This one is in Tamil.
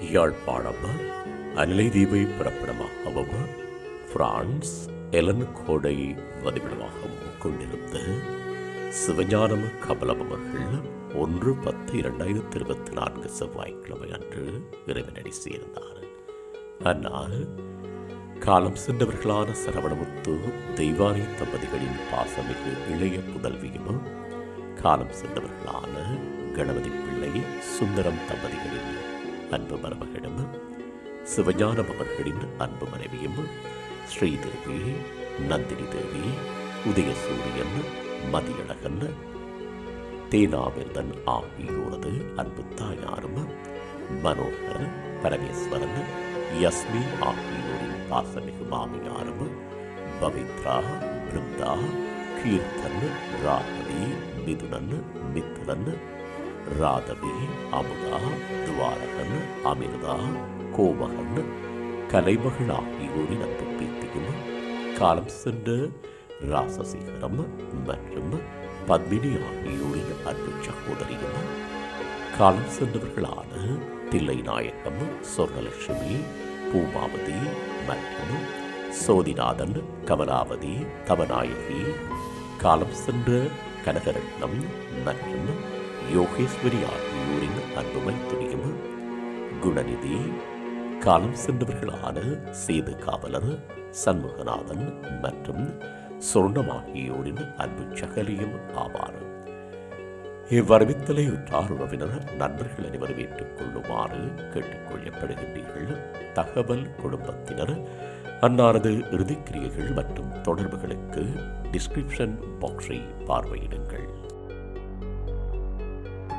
யாழ்ப்பாணம் அனிலை தீவை பிறப்பிடமாகவும் பிரான்ஸ் எலன் கோடை வதிவிடமாகவும் கொண்டிருந்த சிவஞானம் கமலம் அவர்கள் ஒன்று பத்து இரண்டாயிரத்தி இருபத்தி நான்கு செவ்வாய்க்கிழமை அன்று இறைவனடி சேர்ந்தார். ஆனால் காலம் சென்றவர்களான சரவணமுத்து தெய்வானை தம்பதிகளின் பாசமிகு இளைய புதல்வியும் காலம் சென்றவர்களான கணபதி பிள்ளை சுந்தரம் தம்பதிகளின் அன்பு மருமகனும் சிவஞானம் அவர்களின் அன்பு மனைவியும் ஸ்ரீதேவி நந்தினி தேவி உதயசூரியன் மதியழகன் தேனாமிர்தன் ஆகியோரது அன்பு தாயாரும் மனோகர் பரமேஸ்வரன் யஸ்மி ஆகியோரின் பாசமிகு மாமியாரும் பவித்ரா பிருந்தா கீர்த்தன் ராகவி மிதுனன் மித்திரன் ராதவி அமுதா துவாரகன் அமிர்தா கோமகன் கலைமகள் ஆகியோரின் அன்பு பேத்தியும் காலம் சென்ற ராசசேகரம் மற்றும் பத்மினி ஆகியோரின் அன்பு சகோதரியும் காலம் சென்றவர்களான தில்லை நாயகம் சொர்ணலட்சுமி பூமாவதி மற்றும் சோதிநாதன் கமலாவதி தவநாயகி காலம் சென்ற கனகரட்னம் மற்றும் யோகேஸ்வரி ஆகியோரின் அன்புமை துணியும் குணநிதி காலம் சென்றவர்களான சேது காவலர் சண்முகநாதன் மற்றும் சொர்ணம் ஆகியோரின் அன்பு சகலியும் ஆவார். இவ்வரவித்தலை உற்றார் உறவினர் நண்பர்கள் அனைவரும் ஏற்றுக் கொள்ளுமாறு கேட்டுக்கொள்ளப்படுகின்றீர்கள் தகவல் குடும்பத்தினர் அன்னாரது இறுதிக்கிரியைகள் மற்றும் தொடர்புகளுக்கு டிஸ்கிரிப்ஷன் பாக்ஸை பார்வையிடுங்கள்.